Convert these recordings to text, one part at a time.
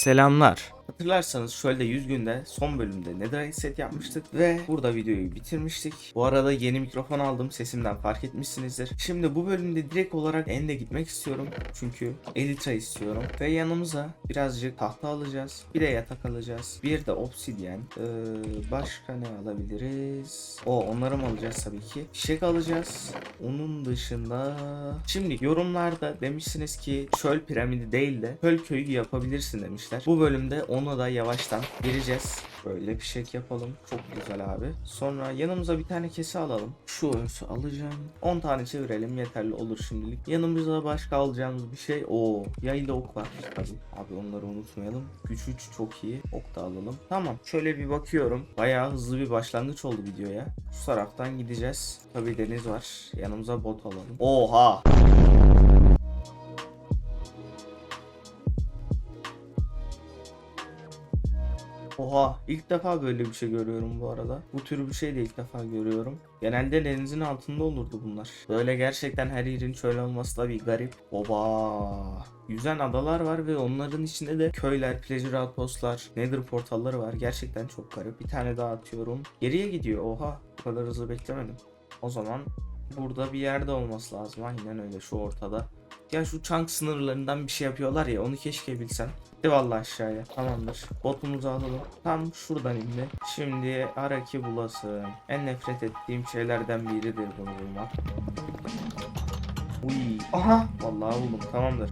Selamlar. Hatırlarsanız şöyle 100 günde son bölümde Netherite set yapmıştık ve burada videoyu bitirmiştik. Bu arada yeni mikrofon aldım sesimden fark etmişsinizdir. Şimdi bu bölümde direkt olarak End'e gitmek istiyorum. Çünkü Elytra istiyorum. Ve yanımıza birazcık tahta alacağız. Bir de yatak alacağız. Bir de obsidyen. Ee, başka ne alabiliriz? O onları mı alacağız tabii ki. Fişek alacağız. Onun dışında... Şimdi yorumlarda demişsiniz ki çöl piramidi değil de çöl köyü yapabilirsin demişler. Bu bölümde onu da yavaştan gireceğiz. Böyle bir şey yapalım. Çok güzel abi. Sonra yanımıza bir tane kese alalım. Şu önsü alacağım. 10 tane çevirelim yeterli olur şimdilik. Yanımıza başka alacağımız bir şey. o yaylı ok var. Tabii. Abi onları unutmayalım. Güç 3 çok iyi. Ok da alalım. Tamam. Şöyle bir bakıyorum. Bayağı hızlı bir başlangıç oldu videoya. Şu taraftan gideceğiz. Tabii deniz var. Yanımıza bot alalım. Oha! Oha ilk defa böyle bir şey görüyorum bu arada. Bu tür bir şey de ilk defa görüyorum. Genelde denizin altında olurdu bunlar. Böyle gerçekten her yerin şöyle olması da bir garip. Oba. Yüzen adalar var ve onların içinde de köyler, pleasure outpostlar, nether portalları var. Gerçekten çok garip. Bir tane daha atıyorum. Geriye gidiyor. Oha. Bu kadar hızlı beklemedim. O zaman burada bir yerde olması lazım. Aynen öyle şu ortada. Ya şu chunk sınırlarından bir şey yapıyorlar ya onu keşke bilsem. Gitti vallahi aşağıya. Tamamdır. Botumuzu alalım. Tam şuradan indi. Şimdi Araki bulasın. En nefret ettiğim şeylerden biridir bunu bulmak. Uy. Aha. Vallahi buldum. Tamamdır.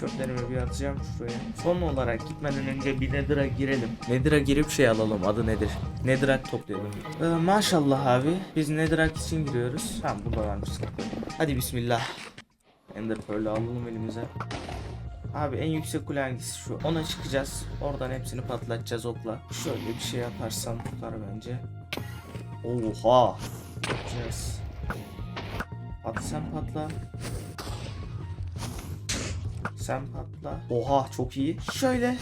Çöplerimi bir atacağım şuraya. Son olarak gitmeden önce bir Nether'a girelim. Nether'a girip şey alalım. Adı nedir? Nether'ak toplayalım. Ee, maşallah abi. Biz Nether'ak için giriyoruz. Tamam burada varmış. Hadi bismillah. Ender Pearl'ü alalım elimize. Abi en yüksek kule hangisi şu? Ona çıkacağız. Oradan hepsini patlatacağız okla. Şöyle bir şey yaparsam tutar bence. Oha. Yapacağız. At sen patla. Sen patla. Oha çok iyi. Şöyle.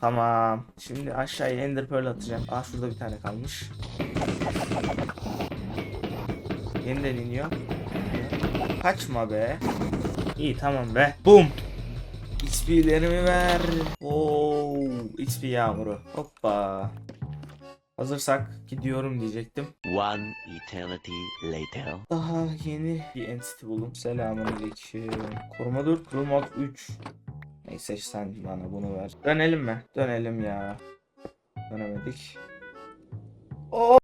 Tamam. Şimdi aşağıya Ender Pearl atacağım. Aa şurada bir tane kalmış. Yeniden iniyor. Kaçma be. İyi tamam be. Boom. XP'lerimi ver. Oo, XP yağmuru. Hoppa. Hazırsak gidiyorum diyecektim. One eternity later. Daha yeni bir entity buldum. Selamünaleyküm. Koruma 4, kurulma 3. Neyse sen bana bunu ver. Dönelim mi? Dönelim ya. Dönemedik. Oo. Oo.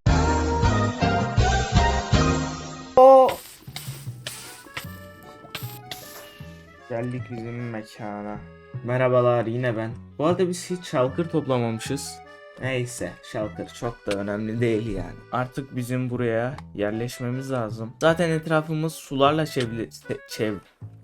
Geldik bizim mekana. Merhabalar yine ben. Bu arada biz hiç şalkır toplamamışız. Neyse şalkır çok da önemli değil yani. Artık bizim buraya yerleşmemiz lazım. Zaten etrafımız sularla çevrili... Çev...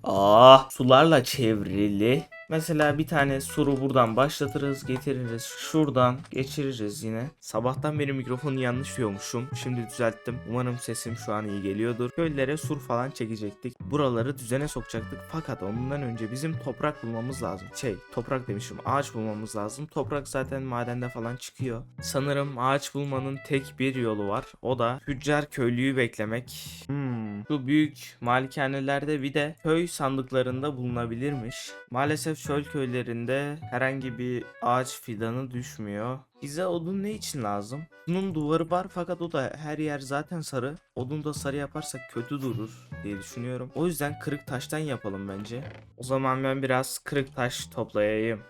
Ah, sularla çevrili. Mesela bir tane suru buradan başlatırız, getiririz. Şuradan geçiririz yine. Sabahtan beri mikrofonu yanlış diyormuşum. Şimdi düzelttim. Umarım sesim şu an iyi geliyordur. Köylere sur falan çekecektik. Buraları düzene sokacaktık. Fakat ondan önce bizim toprak bulmamız lazım. Şey, toprak demişim. Ağaç bulmamız lazım. Toprak zaten madende falan çıkıyor. Sanırım ağaç bulmanın tek bir yolu var. O da tüccar köylüyü beklemek. Hmm. Şu büyük malikanelerde bir de köy sandıklarında bulunabilirmiş. Maalesef çöl köylerinde herhangi bir ağaç fidanı düşmüyor. Bize odun ne için lazım? Bunun duvarı var fakat o da her yer zaten sarı. Odun da sarı yaparsak kötü durur diye düşünüyorum. O yüzden kırık taştan yapalım bence. O zaman ben biraz kırık taş toplayayım.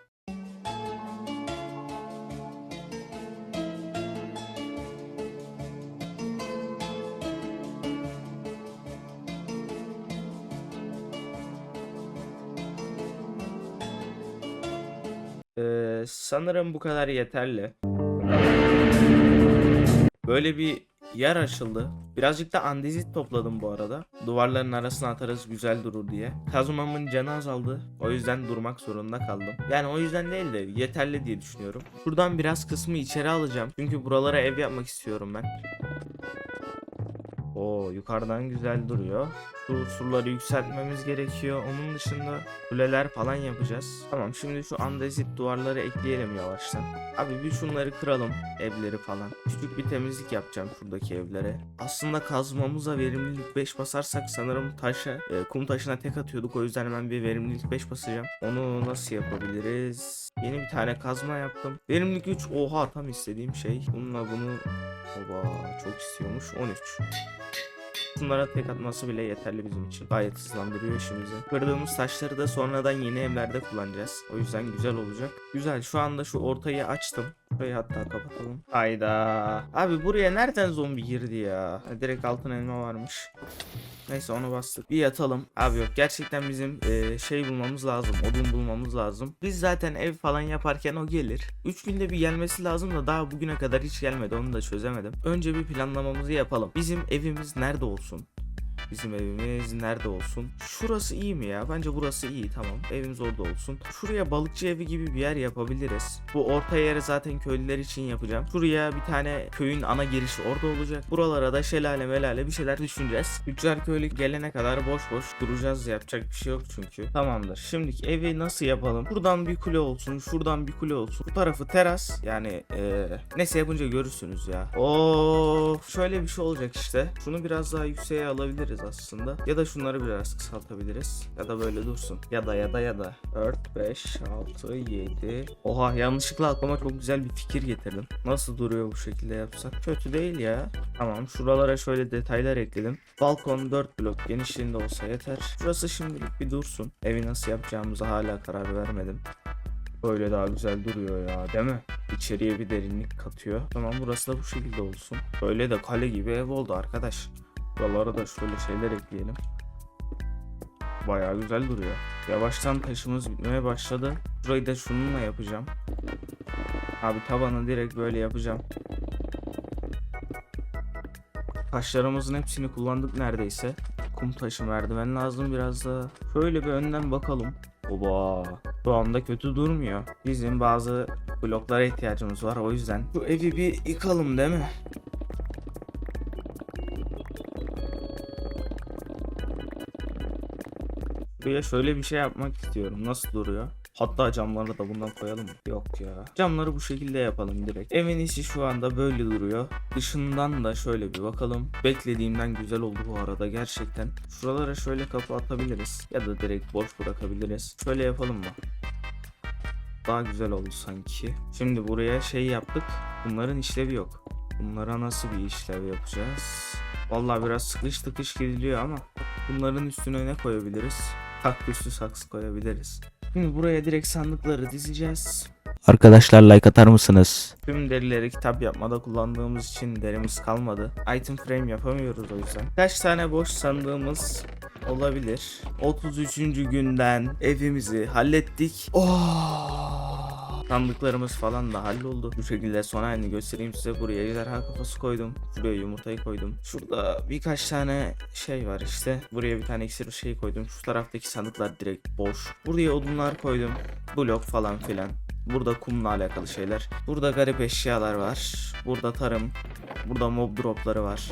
Ee, sanırım bu kadar yeterli. Böyle bir yer açıldı. Birazcık da andezit topladım bu arada. Duvarların arasına atarız güzel durur diye. Kazmamın canı azaldı. O yüzden durmak zorunda kaldım. Yani o yüzden değil de yeterli diye düşünüyorum. Buradan biraz kısmı içeri alacağım. Çünkü buralara ev yapmak istiyorum ben. Oo yukarıdan güzel duruyor. Şu surları yükseltmemiz gerekiyor. Onun dışında kuleler falan yapacağız. Tamam şimdi şu andezit duvarları ekleyelim yavaştan. Abi bir şunları kıralım evleri falan. Küçük bir temizlik yapacağım şuradaki evlere. Aslında kazmamıza verimlilik 5 basarsak sanırım taşa, e, kum taşına tek atıyorduk. O yüzden hemen bir verimlilik 5 basacağım. Onu nasıl yapabiliriz? Yeni bir tane kazma yaptım. Verimlilik 3. Oha tam istediğim şey. Bununla bunu Oba çok istiyormuş. 13. Bunlara tek atması bile yeterli bizim için. Gayet hızlandırıyor işimizi. Kırdığımız taşları da sonradan yeni evlerde kullanacağız. O yüzden güzel olacak. Güzel şu anda şu ortayı açtım. Burayı hatta kapatalım. Hayda. Abi buraya nereden zombi girdi ya? Direkt altın elma varmış. Neyse onu bastık. Bir yatalım. Abi yok gerçekten bizim e, şey bulmamız lazım. Odun bulmamız lazım. Biz zaten ev falan yaparken o gelir. 3 günde bir gelmesi lazım da daha bugüne kadar hiç gelmedi. Onu da çözemedim. Önce bir planlamamızı yapalım. Bizim evimiz nerede olsun? Bizim evimiz nerede olsun? Şurası iyi mi ya? Bence burası iyi tamam. Evimiz orada olsun. Şuraya balıkçı evi gibi bir yer yapabiliriz. Bu orta yere zaten köylüler için yapacağım. Şuraya bir tane köyün ana girişi orada olacak. Buralara da şelale melale bir şeyler düşüneceğiz. Tüccar köylü gelene kadar boş boş duracağız. Yapacak bir şey yok çünkü. Tamamdır. Şimdiki evi nasıl yapalım? Buradan bir kule olsun. Şuradan bir kule olsun. Bu tarafı teras. Yani eee neyse yapınca görürsünüz ya. Oo, şöyle bir şey olacak işte. Şunu biraz daha yükseğe alabiliriz aslında. Ya da şunları biraz kısaltabiliriz. Ya da böyle dursun. Ya da ya da ya da. 4, 5, 6, 7. Oha yanlışlıkla aklıma çok güzel bir fikir getirdim. Nasıl duruyor bu şekilde yapsak? Kötü değil ya. Tamam şuralara şöyle detaylar ekledim. Balkon 4 blok genişliğinde olsa yeter. Şurası şimdilik bir dursun. Evi nasıl yapacağımıza hala karar vermedim. Böyle daha güzel duruyor ya değil mi? İçeriye bir derinlik katıyor. Tamam burası da bu şekilde olsun. Böyle de kale gibi ev oldu arkadaş. Buralara da şöyle şeyler ekleyelim. Bayağı güzel duruyor. Yavaştan taşımız bitmeye başladı. Burayı da şununla yapacağım. Abi tabanı direkt böyle yapacağım. Taşlarımızın hepsini kullandık neredeyse. Kum taşı merdiven lazım biraz da. Şöyle bir önden bakalım. Oba. Şu anda kötü durmuyor. Bizim bazı bloklara ihtiyacımız var o yüzden. Şu evi bir yıkalım değil mi? Buraya şöyle bir şey yapmak istiyorum. Nasıl duruyor? Hatta camları da bundan koyalım mı? Yok ya. Camları bu şekilde yapalım direkt. Evin içi şu anda böyle duruyor. Dışından da şöyle bir bakalım. Beklediğimden güzel oldu bu arada gerçekten. Şuralara şöyle kapı atabiliriz. Ya da direkt boş bırakabiliriz. Şöyle yapalım mı? Daha güzel oldu sanki. Şimdi buraya şey yaptık. Bunların işlevi yok. Bunlara nasıl bir işlev yapacağız? Vallahi biraz sıkış tıkış gidiliyor ama bunların üstüne ne koyabiliriz? Kaktüslü saksı koyabiliriz. Şimdi buraya direkt sandıkları dizeceğiz. Arkadaşlar like atar mısınız? Tüm derileri kitap yapmada kullandığımız için derimiz kalmadı. Item frame yapamıyoruz o yüzden. Kaç tane boş sandığımız olabilir. 33. günden evimizi hallettik. Oh! Sandıklarımız falan da halloldu. Bu şekilde son halini göstereyim size. Buraya ejderha kafası koydum. Şuraya yumurtayı koydum. Şurada birkaç tane şey var işte. Buraya bir tane iksir şey koydum. Şu taraftaki sandıklar direkt boş. Buraya odunlar koydum. Blok falan filan. Burada kumla alakalı şeyler. Burada garip eşyalar var. Burada tarım. Burada mob dropları var.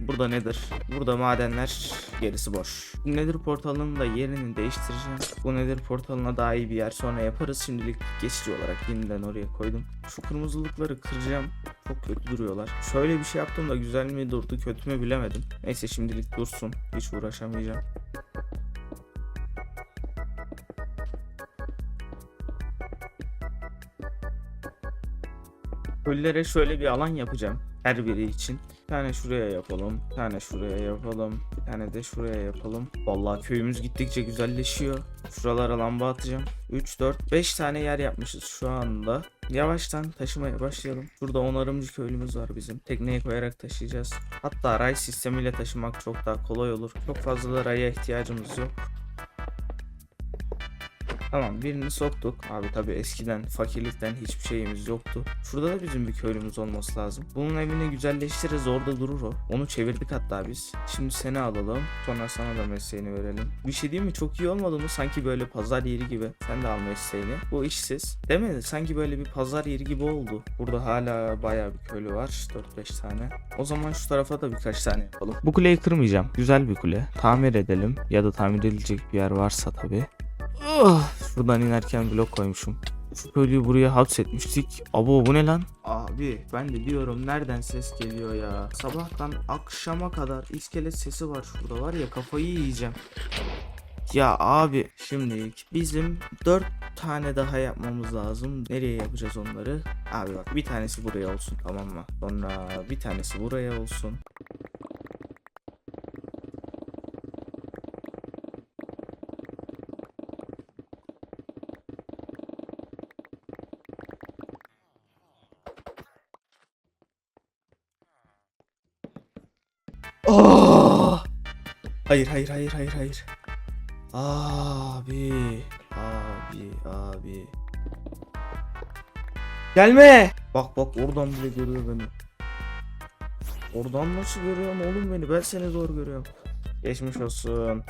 Burada nedir? Burada madenler. Gerisi boş. Nedir portalının da yerini değiştireceğim. Bu nedir portalına daha iyi bir yer sonra yaparız. Şimdilik geçici olarak yeniden oraya koydum. Şu kırmızılıkları kıracağım. Çok kötü duruyorlar. Şöyle bir şey yaptım da güzel mi durdu kötü mü bilemedim. Neyse şimdilik dursun. Hiç uğraşamayacağım. Köylere şöyle bir alan yapacağım. Her biri için. Tane şuraya yapalım. Bir tane şuraya yapalım. Bir tane de şuraya yapalım. Vallahi köyümüz gittikçe güzelleşiyor. Şuralara lamba atacağım. 3, 4, 5 tane yer yapmışız şu anda. Yavaştan taşımaya başlayalım. Burada onarımcı köylümüz var bizim. Tekneye koyarak taşıyacağız. Hatta ray sistemiyle taşımak çok daha kolay olur. Çok fazla da raya ihtiyacımız yok. Tamam birini soktuk. Abi tabi eskiden fakirlikten hiçbir şeyimiz yoktu. Şurada da bizim bir köylümüz olması lazım. Bunun evini güzelleştiririz orada durur o. Onu çevirdik hatta biz. Şimdi seni alalım. Sonra sana da mesleğini verelim. Bir şey değil mi? Çok iyi olmadı mı? Sanki böyle pazar yeri gibi. Sen de al mesleğini. Bu işsiz. Değil mi? Sanki böyle bir pazar yeri gibi oldu. Burada hala bayağı bir köylü var. 4-5 tane. O zaman şu tarafa da birkaç tane yapalım. Bu kuleyi kırmayacağım. Güzel bir kule. Tamir edelim. Ya da tamir edilecek bir yer varsa tabii. Ah, şuradan inerken blok koymuşum. Şu köylüyü buraya hapsetmiştik. Abo bu ne lan? Abi ben de diyorum nereden ses geliyor ya. Sabahtan akşama kadar iskelet sesi var şurada var ya kafayı yiyeceğim. Ya abi şimdi bizim 4 tane daha yapmamız lazım. Nereye yapacağız onları? Abi bak bir tanesi buraya olsun tamam mı? Sonra bir tanesi buraya olsun. Oh! Hayır hayır hayır hayır hayır. Abi abi abi. Gelme. Bak bak oradan bile görüyor beni. Oradan nasıl görüyorum oğlum beni? Ben seni zor görüyorum. Geçmiş olsun.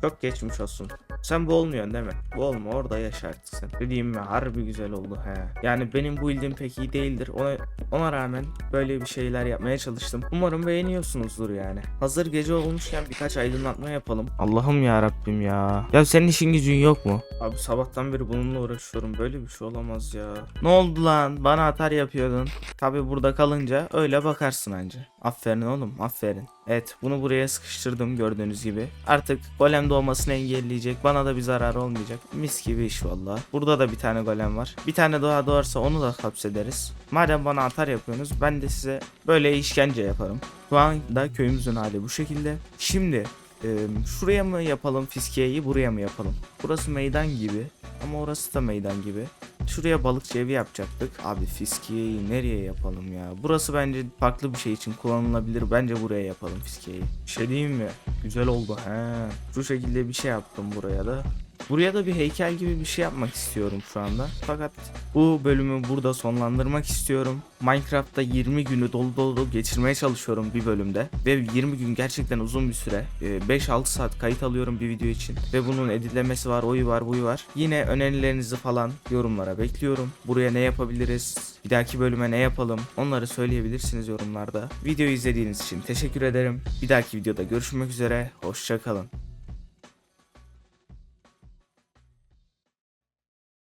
Çok geçmiş olsun. Sen bu olmuyorsun değil mi? Bu olma orada yaşa sen. Dediğim mi harbi güzel oldu he. Yani benim bu ildim pek iyi değildir. Ona, ona rağmen böyle bir şeyler yapmaya çalıştım. Umarım beğeniyorsunuzdur yani. Hazır gece olmuşken birkaç aydınlatma yapalım. Allah'ım ya Rabbim ya. Ya senin işin gücün yok mu? Abi sabahtan beri bununla uğraşıyorum. Böyle bir şey olamaz ya. Ne oldu lan? Bana atar yapıyordun. Tabi burada kalınca öyle bakarsın anca. Aferin oğlum aferin. Evet bunu buraya sıkıştırdım gördüğünüz gibi. Artık golem doğmasını engelleyecek. Bana da bir zarar olmayacak. Mis gibi iş valla. Burada da bir tane golem var. Bir tane daha doğarsa onu da hapsederiz. Madem bana atar yapıyorsunuz ben de size böyle işkence yaparım. Şu anda köyümüzün hali bu şekilde. Şimdi e, şuraya mı yapalım fiskiyeyi buraya mı yapalım? Burası meydan gibi ama orası da meydan gibi. Şuraya balıkçı evi yapacaktık. Abi fiskiyeyi nereye yapalım ya? Burası bence farklı bir şey için kullanılabilir. Bence buraya yapalım fiskiyeyi. Bir şey diyeyim mi? Güzel oldu he. Şu şekilde bir şey yaptım buraya da. Buraya da bir heykel gibi bir şey yapmak istiyorum şu anda. Fakat bu bölümü burada sonlandırmak istiyorum. Minecraft'ta 20 günü dolu dolu geçirmeye çalışıyorum bir bölümde. Ve 20 gün gerçekten uzun bir süre. Ee, 5-6 saat kayıt alıyorum bir video için. Ve bunun editlemesi var, oyu var, buyu var. Yine önerilerinizi falan yorumlara bekliyorum. Buraya ne yapabiliriz? Bir dahaki bölüme ne yapalım? Onları söyleyebilirsiniz yorumlarda. Videoyu izlediğiniz için teşekkür ederim. Bir dahaki videoda görüşmek üzere. Hoşçakalın.